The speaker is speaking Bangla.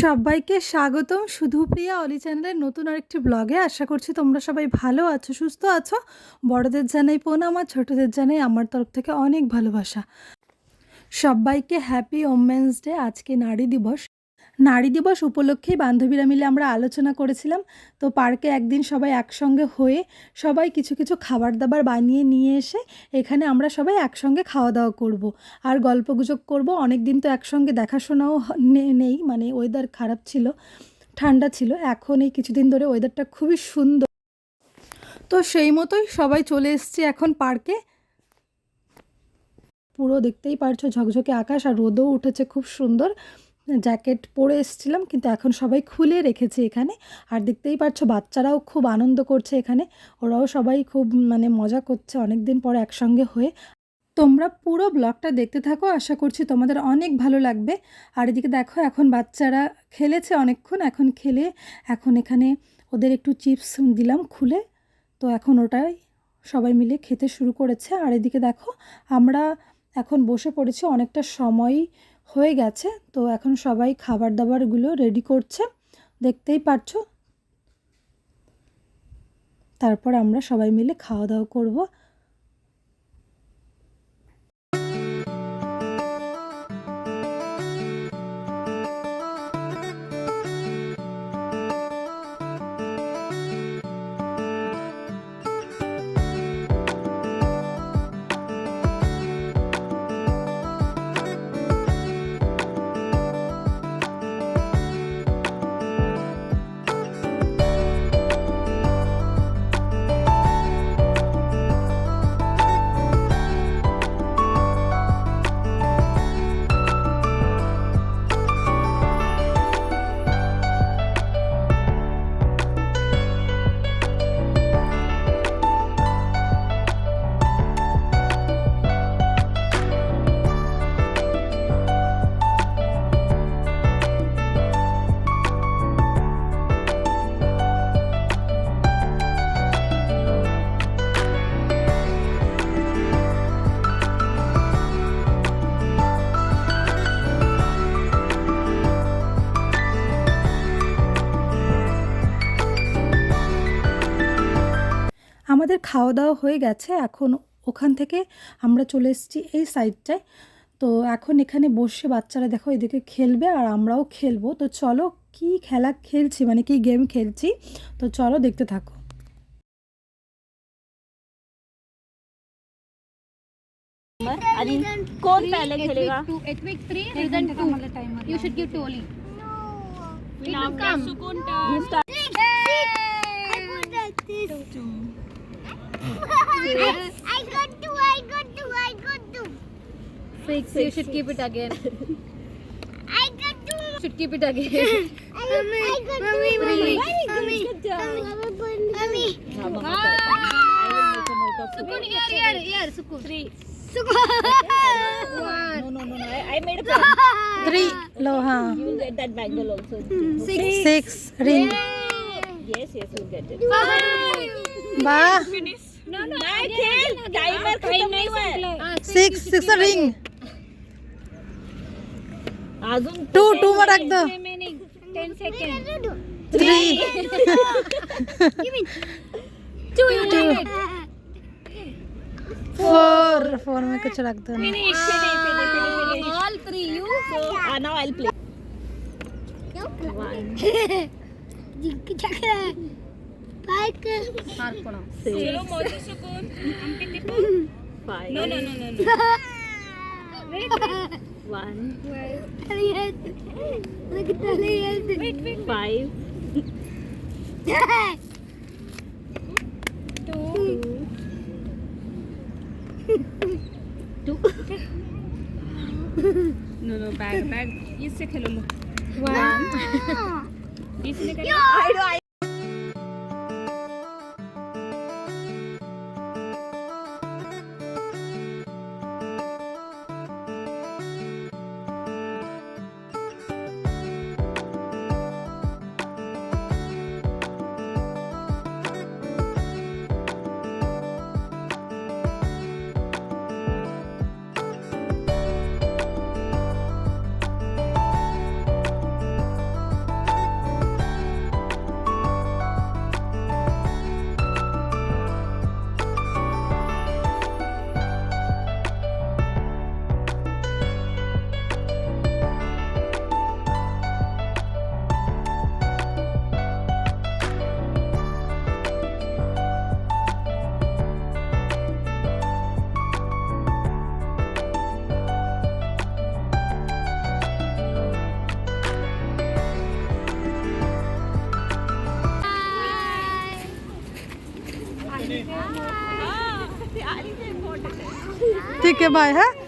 সবাইকে স্বাগতম। সুধুপ্রিয়া অলি চ্যানেলের নতুন আরেকটি ব্লগে আশা করছি তোমরা সবাই ভালো আছো, সুস্থ আছো। বড়দের জানাই পোনা আমার ছোটদের জানাই আমার তরফ থেকে অনেক ভালোবাসা। সবাইকে হ্যাপি ওমেন্স ডে আজকে নারী দিবস। নারী দিবস উপলক্ষেই বান্ধবীরা মিলে আমরা আলোচনা করেছিলাম। তো পার্কে একদিন সবাই একসঙ্গে হয়ে সবাই কিছু কিছু খাবার দাবার বানিয়ে নিয়ে এসে এখানে আমরা সবাই একসঙ্গে খাওয়া দাওয়া করব। আর গল্পগুজব করব। অনেক দিন তো একসঙ্গে দেখাশোনাও নেই। মানে ওয়েদার খারাপ ছিল, ঠান্ডা ছিল। এখন এই কিছুদিন ধরে ওয়েদারটা খুবই সুন্দর। তো সেই মতোই সবাই চলে এসছে এখন পার্কে। পুরো দেখতেই পারছ ঝকঝকে আকাশ আর রোদও উঠেছে খুব সুন্দর। জ্যাকেট পরে এসেছিলাম, কিন্তু এখন সবাই খুলে রেখেছে এখানে। আর দেখতেই পারছ বাচ্চারাও খুব আনন্দ করছে এখানে। ওরাও সবাই খুব মানে মজা করছে অনেক দিন পর একসঙ্গে হয়ে। তোমরা পুরো ব্লগটা দেখতে থাকো, আশা করছি তোমাদের অনেক ভালো লাগবে। আর এদিকে দেখো, এখন বাচ্চারা খেলেছে অনেকক্ষণ, এখন খেলে, এখন এখানে ওদের একটু চিপস দিলাম খুলে। তো এখন ওটাই সবাই মিলে খেতে শুরু করেছে। আর এদিকে দেখো, আমরা এখন বসে পড়েছি অনেকটা সময় হয়ে গেছে। তো এখন সবাই খাবার দাবারগুলো রেডি করছে। দেখতেই পারছ? তারপর আমরা সবাই মিলে খাওয়া দাওয়া করব। আমাদের খাওয়া দাওয়া হয়ে গেছে। এখন ওখান থেকে আমরা চলে এসেছি এই সাইডটায় তো এখন এখানে বসে বাচ্চারা দেখো এদিকে খেলবে আর আমরাও খেলব। তো চলো কি খেলা খেলছি মানে কি গেম খেলছি? তো চলো দেখতে থাকো। 3 2 2 fix six, You should keep it again. I got two. Should keep it again. Mummy, mummy, mummy, mummy, mummy, mummy. Here, here, here, Sukun. Three. One. No, no, no. I, I made a plan. Three. Loha. You will get that bangle also. Six. Six. Ring. Yes, yes, you'll get it. Five. Ba. Finish. No, no. I can't. Timer खत्म नहीं हुआ है. Six. Ring. अजून टू टू वर टाक the ten second three two two four four में कुछ रख दो all three you four now I will play zinc चक्र पार्क पार्क कोण चलो मोदी शकून आमचे टिपून five no no no no One, five, two. No no bag bag इससे खेलो लो One. इसने कर ठीक है बाय हाँ?